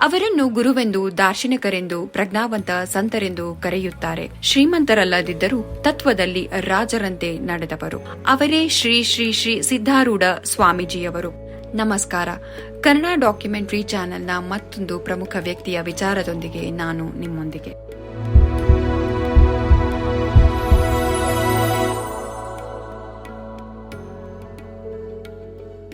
ಅವರನ್ನು ಗುರುವೆಂದು, ದಾರ್ಶನಿಕರೆಂದು, ಪ್ರಜ್ಞಾವಂತ ಸಂತರೆಂದು ಕರೆಯುತ್ತಾರೆ. ಶ್ರೀಮಂತರಲ್ಲದಿದ್ದರೂ ತತ್ವದಲ್ಲಿ ರಾಜರಂತೆ ನಡೆದವರು. ಅವರೇ ಶ್ರೀ ಶ್ರೀ ಶ್ರೀ ಸಿದ್ಧಾರೂಢ ಸ್ವಾಮೀಜಿಯವರು. ನಮಸ್ಕಾರ. ಕನ್ನಡ ಡಾಕ್ಯುಮೆಂಟರಿ ಚಾನೆಲ್ನ ಮತ್ತೊಂದು ಪ್ರಮುಖ ವ್ಯಕ್ತಿಯ ವಿಚಾರದೊಂದಿಗೆ ನಾನು ನಿಮ್ಮೊಂದಿಗೆ.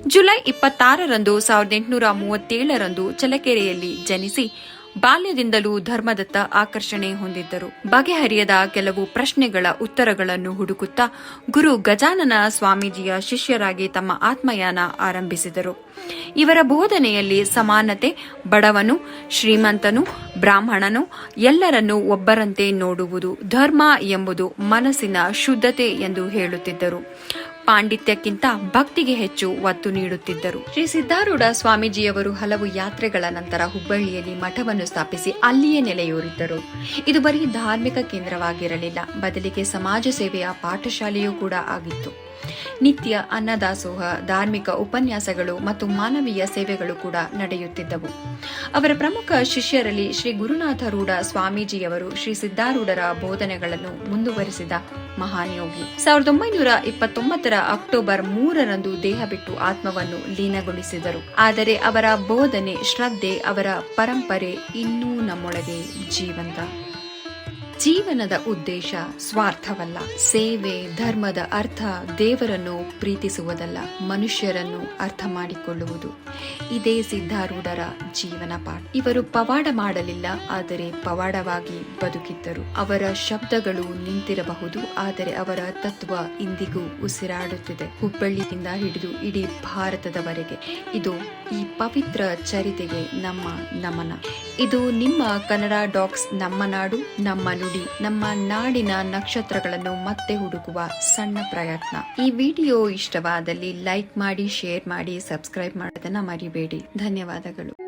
ಜುಲೈ ಇಪ್ಪತ್ತಾರರಂದು ಸಾವಿರದ ಎಂಟುನೂರ ಮೂವತ್ತೇಳರಂದು ಚಲಕೆರೆಯಲ್ಲಿ ಜನಿಸಿ ಬಾಲ್ಯದಿಂದಲೂ ಧರ್ಮದತ್ತ ಆಕರ್ಷಣೆ ಹೊಂದಿದ್ದರು. ಬಗೆಹರಿಯದ ಕೆಲವು ಪ್ರಶ್ನೆಗಳ ಉತ್ತರಗಳನ್ನು ಹುಡುಕುತ್ತಾ ಗುರು ಗಜಾನನ ಸ್ವಾಮೀಜಿಯ ಶಿಷ್ಯರಾಗಿ ತಮ್ಮ ಆತ್ಮಯಾನ ಆರಂಭಿಸಿದರು. ಇವರ ಬೋಧನೆಯಲ್ಲಿ ಸಮಾನತೆ, ಬಡವನು, ಶ್ರೀಮಂತನು, ಬ್ರಾಹ್ಮಣನು, ಎಲ್ಲರನ್ನೂ ಒಬ್ಬರಂತೆ ನೋಡುವುದು ಧರ್ಮ ಎಂಬುದು ಮನಸ್ಸಿನ ಶುದ್ಧತೆ ಎಂದು ಹೇಳುತ್ತಿದ್ದರು. ಪಾಂಡಿತ್ಯಕ್ಕಿಂತ ಭಕ್ತಿಗೆ ಹೆಚ್ಚು ಒತ್ತು ನೀಡುತ್ತಿದ್ದರು. ಶ್ರೀ ಸಿದ್ದಾರೂಢ ಸ್ವಾಮೀಜಿಯವರು ಹಲವು ಯಾತ್ರೆಗಳ ನಂತರ ಹುಬ್ಬಳ್ಳಿಯಲ್ಲಿ ಮಠವನ್ನು ಸ್ಥಾಪಿಸಿ ಅಲ್ಲಿಯೇ ನೆಲೆಯೂರಿದ್ದರು. ಇದು ಬರೀ ಧಾರ್ಮಿಕ ಕೇಂದ್ರವಾಗಿರಲಿಲ್ಲ. ಬದಲಿಗೆ ಸಮಾಜ ಸೇವೆಯ ಪಾಠಶಾಲೆಯೂ ಕೂಡ ಆಗಿತ್ತು. ನಿತ್ಯ ಅನ್ನದಾಸೋಹ, ಧಾರ್ಮಿಕ ಉಪನ್ಯಾಸಗಳು ಮತ್ತು ಮಾನವೀಯ ಸೇವೆಗಳು ಕೂಡ ನಡೆಯುತ್ತಿದ್ದವು. ಅವರ ಪ್ರಮುಖ ಶಿಷ್ಯರಲ್ಲಿ ಶ್ರೀ ಗುರುನಾಥ ರೂಢ ಸ್ವಾಮೀಜಿಯವರು ಶ್ರೀ ಸಿದ್ಧಾರೂಢರ ಬೋಧನೆಗಳನ್ನು ಮುಂದುವರಿಸಿದ ಮಹಾನ್ ಯೋಗಿ ಸಾವಿರದ ಒಂಬೈನೂರ ಇಪ್ಪತ್ತೊಂಬತ್ತರ ಅಕ್ಟೋಬರ್ ಮೂರರಂದು ದೇಹ ಬಿಟ್ಟು ಆತ್ಮವನ್ನು ಲೀನಗೊಳಿಸಿದರು. ಆದರೆ ಅವರ ಬೋಧನೆ, ಶ್ರದ್ಧೆ, ಅವರ ಪರಂಪರೆ ಇನ್ನೂ ನಮ್ಮೊಳಗೆ ಜೀವಂತ. ಜೀವನದ ಉದ್ದೇಶ ಸ್ವಾರ್ಥವಲ್ಲ. ಸೇವೆ ಧರ್ಮದ ಅರ್ಥ ದೇವರನ್ನು ಪ್ರೀತಿಸುವುದಲ್ಲ ಮನುಷ್ಯರನ್ನು ಅರ್ಥ ಮಾಡಿಕೊಳ್ಳುವುದು. ಇದೇ ಸಿದ್ಧಾರೂಢರ ಜೀವನ ಪಾಠ. ಇವರು ಪವಾಡ ಮಾಡಲಿಲ್ಲ, ಆದರೆ ಪವಾಡವಾಗಿ ಬದುಕಿದ್ದರು. ಅವರ ಶಬ್ದಗಳು ನಿಂತಿರಬಹುದು, ಆದರೆ ಅವರ ತತ್ವ ಇಂದಿಗೂ ಉಸಿರಾಡುತ್ತಿದೆ. ಹುಬ್ಬಳ್ಳಿಯಿಂದ ಹಿಡಿದು ಇಡೀ ಭಾರತದವರೆಗೆ ಇದು ಈ ಪವಿತ್ರ ಚರಿತೆಗೆ ನಮ್ಮ ನಮನ. ಇದು ನಿಮ್ಮ ಕನ್ನಡ ಡಾಕ್ಸ್ ನಮ್ಮ ನಾಡು, ನಮ್ಮ ನುಡಿ, ನಮ್ಮ ನಾಡಿನ ನಕ್ಷತ್ರಗಳನ್ನು ಮತ್ತೆ ಹುಡುಕುವ ಸಣ್ಣ ಪ್ರಯತ್ನ. ಈ ವಿಡಿಯೋ ಇಷ್ಟವಾದಲ್ಲಿ ಲೈಕ್ ಮಾಡಿ, ಶೇರ್ ಮಾಡಿ, ಸಬ್ಸ್ಕ್ರೈಬ್ ಮಾಡೋದನ್ನ ಮರಿಬೇಡಿ. ಧನ್ಯವಾದಗಳು.